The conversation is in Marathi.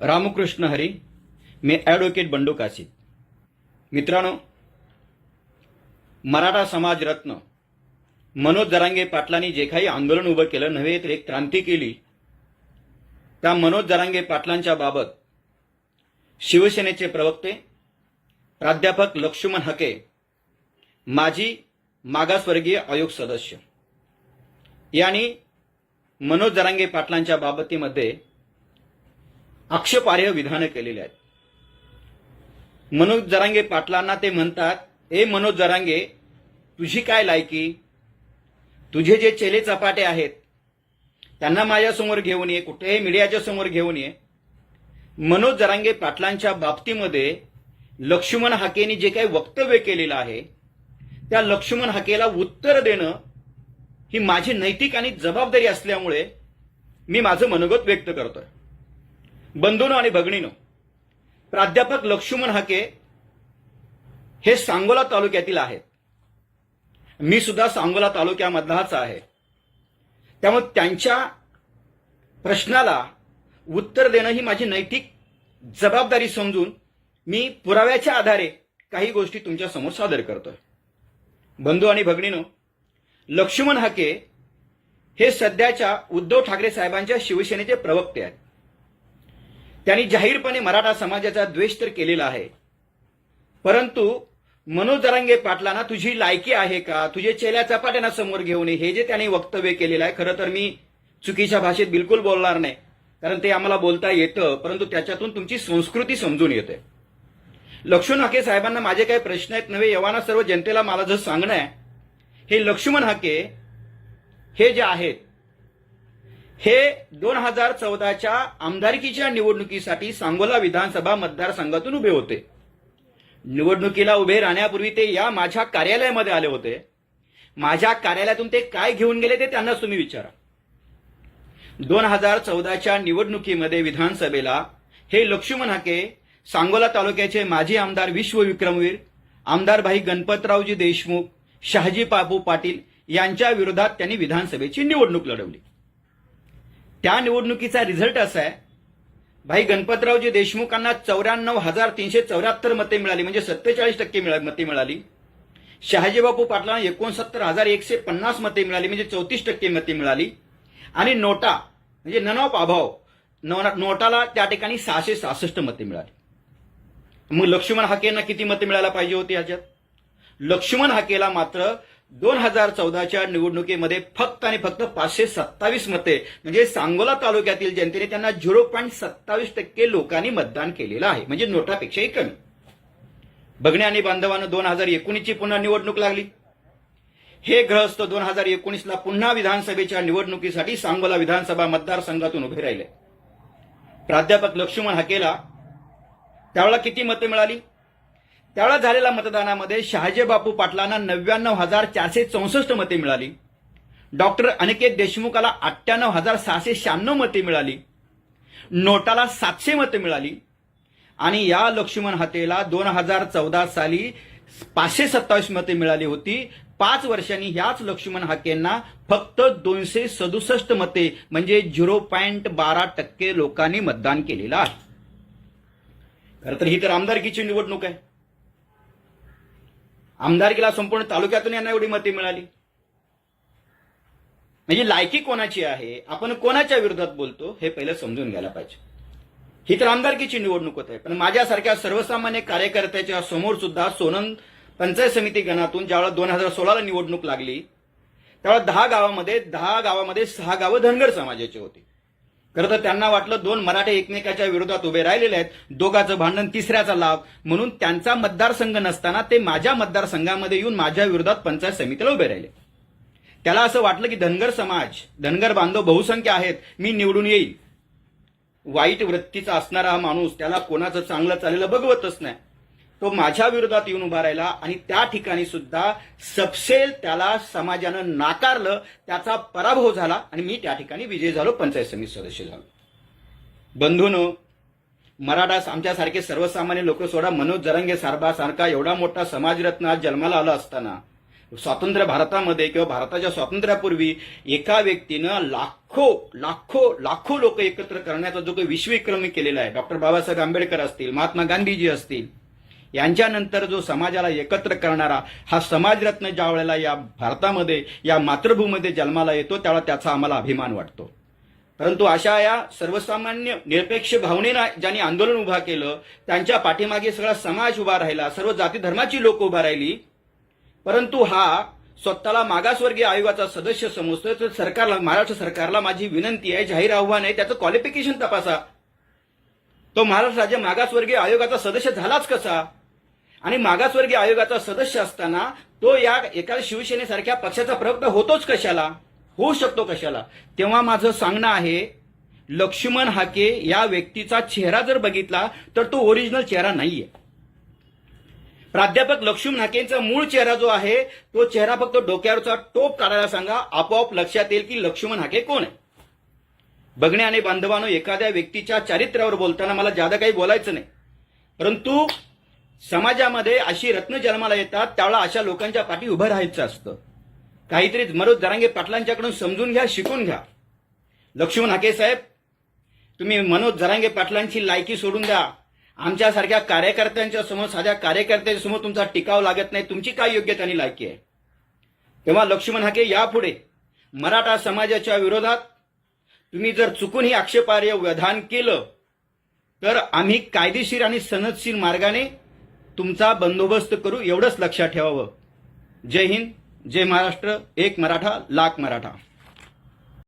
रामकृष्ण हरी मी ॲडव्होकेट बंडू काशीद. मित्रांनो मराठा समाज रत्न मनोज जरांगे पाटलांनी जे काही आंदोलन उभं केलं नव्हे तर एक क्रांती केली त्या मनोज जरांगे पाटलांच्या बाबत शिवसेनेचे प्रवक्ते प्राध्यापक लक्ष्मण हके माजी मागासवर्गीय आयोग सदस्य. यांनी मनोज जरांगे पाटलांच्या बाबतीमध्ये आक्षेपार्ह विधानं केलेली आहेत. मनोज जरांगे पाटलांना ते म्हणतात ए मनोज जरांगे तुझी काय लायकी? तुझे जे चेले चपाटे आहेत त्यांना माझ्यासमोर घेऊन ये कुठेही मीडियाच्या समोर घेऊन ये. मनोज जरांगे पाटलांच्या बाबतीमध्ये लक्ष्मण हाकेने जे काही वक्तव्य केलेलं आहे त्या लक्ष्मण हाकेला उत्तर देणं ही माझी नैतिक आणि जबाबदारी असल्यामुळे मी माझं मनोगत व्यक्त करतोय. बंधूनो आणि भगिनीनो प्राध्यापक लक्ष्मण हाके हे सांगोला तालुक्यातील आहेत. मी सुद्धा सांगोला तालुक्यामधलाच आहे. त्यामुळे त्यांच्या प्रश्नाला उत्तर देणं ही माझी नैतिक जबाबदारी समजून मी पुराव्याच्या आधारे काही गोष्टी तुमच्यासमोर सादर करतोय. बंधू आणि भगिनीनो लक्ष्मण हाके हे सध्याच्या उद्धव ठाकरे साहेबांच्या शिवसेनेचे प्रवक्ते आहेत. त्यांनी जाहीरपणे मराठा समाजाचा द्वेष तर केलेला आहे. परंतु मनोज जरांगे पाटलांना तुझी लायकी आहे का? तुझे चेल्या चपाट्यांना समोर घेऊन ये. हे जे त्यांनी वक्तव्य केलेलं आहे खरं तर मी चुकीच्या भाषेत बिलकुल बोलणार नाही. कारण ते आम्हाला बोलता येतं परंतु त्याच्यातून तुमची संस्कृती समजून येते. लक्ष्मण हाके साहेबांना माझे काही प्रश्न आहेत नव्हे यवाना सर्व जनतेला मला जर सांगणं आहे हे लक्ष्मण हाके हे जे आहेत हे दोन हजार चौदाच्या आमदारकीच्या निवडणुकीसाठी सांगोला विधानसभा मतदारसंघातून उभे होते. निवडणुकीला उभे राहण्यापूर्वी ते या माझ्या कार्यालयामध्ये आले होते. माझ्या कार्यालयातून ते काय घेऊन गेले ते त्यांनाच तुम्ही विचारा. दोन हजार चौदाच्या निवडणुकीमध्ये विधानसभेला हे लक्ष्मण हाके सांगोला तालुक्याचे माजी आमदार विश्वविक्रमवीर आमदार भाई गणपतरावजी देशमुख शहाजी बापू पाटील यांच्या विरोधात त्यांनी विधानसभेची निवडणूक लढवली. त्या निवडणुकीचा रिझल्ट असा आहे भाई गणपतरावजी देशमुखांना चौऱ्याण्णव हजार तीनशे चौऱ्याहत्तर मते मिळाली म्हणजे सत्तेचाळीस टक्के मते मिळाली. शहाजीबापू पाटलांना एकोणसत्तर हजार एकशे पन्नास मते मिळाली म्हणजे चौतीस टक्के मते मिळाली. आणि नोटा म्हणजे नन ऑफ अभाव नोटाला त्या ठिकाणी सहाशे सहासष्ट मते मिळाली. मग लक्ष्मण हाकेंना किती मते मिळायला पाहिजे होती ह्याच्यात? लक्ष्मण हाकेला मात्र दोन हजार चौदाच्या निवडणुकीमध्ये फक्त आणि फक्त पाचशे सत्तावीस मते म्हणजे सांगोला तालुक्यातील जनतेने त्यांना झिरो पॉईंट सत्तावीस टक्के लोकांनी मतदान केलेलं आहे म्हणजे नोटापेक्षाही कमी. बघणे आणि बांधवानं दोन हजार एकोणीसची पुन्हा निवडणूक लागली. हे ग्रहस्थ दोन हजार एकोणीसला पुन्हा विधानसभेच्या निवडणुकीसाठी सांगोला विधानसभा मतदारसंघातून उभे राहिले. प्राध्यापक लक्ष्मण हाकेला त्यावेळेला किती मतं मिळाली? त्यावेळेला झालेल्या मतदानामध्ये शहाजी बापू पाटलांना नव्याण्णव हजार चारशे चौसष्ट मते मिळाली. डॉक्टर अनिकेत देशमुखाला अठ्ठ्याण्णव हजार सहाशे शहाण्णव मते मिळाली. नोटाला सातशे मते मिळाली. आणि या लक्ष्मण हातेला दोन हजार चौदा साली पाचशे सत्तावीस मते मिळाली होती. पाच वर्षांनी ह्याच लक्ष्मण हाकेंना फक्त दोनशे सदुसष्ट मते म्हणजे झिरो पॉईंट बारा टक्के लोकांनी मतदान केलेलं आहे. खरं तर ही तर आमदारकीची निवडणूक आहे. आमदारकीला संपूर्ण तालुक्यातून यांना एवढी मते मिळाली. म्हणजे लायकी कोणाची आहे? आपण कोणाच्या विरोधात बोलतो हे पहिलं समजून घ्यायला पाहिजे. ही तर आमदारकीची निवडणूक होत आहे. पण माझ्यासारख्या सर्वसामान्य कार्यकर्त्याच्या समोर सुद्धा सोनंद पंचायत समिती गणातून ज्यावेळेला दोन हजार सोळाला निवडणूक लागली त्यावेळेला दहा गावामध्ये दहा गावामध्ये सहा गावं धनगर समाजाची होती. खरं तर त्यांना वाटलं दोन मराठे एकमेकाच्या विरोधात उभे राहिलेले आहेत. दोघाचं भांडण तिसऱ्याचा लाभ. म्हणून त्यांचा मतदारसंघ नसताना ते माझ्या मतदारसंघामध्ये येऊन माझ्या विरोधात पंचायत समितीला उभे राहिले. त्याला असं वाटलं की धनगर समाज धनगर बांधव बहुसंख्य आहेत मी निवडून येईल. वाईट वृत्तीचा असणारा हा माणूस त्याला कोणाचं चांगलं चाललेलं बघवतच नाही. तो माझ्या विरोधात येऊन उभा राहिला आणि त्या ठिकाणी सुद्धा सपसेल त्याला समाजानं नाकारलं त्याचा पराभव झाला आणि मी त्या ठिकाणी विजय झालो पंचायत समिती सदस्य झालो. बंधूनो मराठा आमच्यासारखे सर्वसामान्य लोक सोडा मनोज जरंगे सारबासारखा एवढा मोठा समाजरत्न आज जन्माला आला असताना स्वातंत्र्य भारतामध्ये किंवा भारताच्या स्वातंत्र्यापूर्वी एका व्यक्तीनं लाखो लाखो लाखो लोक एकत्र करण्याचा जो काही विश्वविक्रमी केलेला आहे डॉक्टर बाबासाहेब आंबेडकर असतील महात्मा गांधीजी असतील यांच्यानंतर जो समाजाला एकत्र करणारा हा समाजरत्न ज्या वेळेला या भारतामध्ये या मातृभूमीमध्ये जन्माला येतो त्यावेळेला त्याचा आम्हाला अभिमान वाटतो. परंतु अशा या सर्वसामान्य निरपेक्ष भावनेनं ज्यांनी आंदोलन उभा केलं त्यांच्या पाठीमागे सगळा समाज उभा राहिला सर्व जाती धर्माची लोक उभा राहिली परंतु हा स्वतःला मागासवर्गीय आयोगाचा सदस्य समजतोय तर सरकारला महाराष्ट्र सरकारला माझी विनंती आहे जाहीर आव्हान आहे त्याचं क्वालिफिकेशन तपासा. तो महाराष्ट्र राज्य मागासवर्गीय आयोगाचा सदस्य झालाच कसा? आणि मागासवर्गीय आयोगाचा सदस्य असताना तो या एका शिवसेनेसारख्या पक्षाचा प्रवक्ता होतोच कशाला? होऊ शकतो कशाला? तेव्हा माझं सांगणं आहे लक्ष्मण हाके या व्यक्तीचा चेहरा जर बघितला तर तो ओरिजिनल चेहरा नाहीये. प्राध्यापक लक्ष्मण हाकेंचा मूळ चेहरा जो आहे तो चेहरा फक्त डोक्यावरचा टोप काढायला सांगा आपोआप लक्षात येईल की लक्ष्मण हाके कोण आहे. बघणे आणि बांधवानो एखाद्या व्यक्तीच्या चारित्र्यावर बोलताना मला जादा काही बोलायचं नाही. परंतु समाजामध्ये अशी रत्न जन्माला येतात त्यावेळा अशा लोकांच्या पाठी उभं राहायचं असतं. काहीतरी मनोज जरांगे पाटलांच्याकडून समजून घ्या शिकून घ्या. लक्ष्मण हाके साहेब तुम्ही मनोज जरांगे पाटलांची लायकी सोडून द्या. आमच्यासारख्या कार्यकर्त्यांच्या समोर साध्या कार्यकर्त्यांच्या समोर तुमचा टिकाव लागत नाही तुमची काय योग्यता आणि लायकी आहे? तेव्हा लक्ष्मण हाके यापुढे मराठा समाजाच्या विरोधात तुम्ही जर चुकून ही आक्षेपार्ह व्यधान केलं तर आम्ही कायदेशीर आणि सनदशीर मार्गाने तुमचा बंदोबस्त करू एवढंच लक्षात ठेवावं. जय हिंद जय महाराष्ट्र एक मराठा लाख मराठा.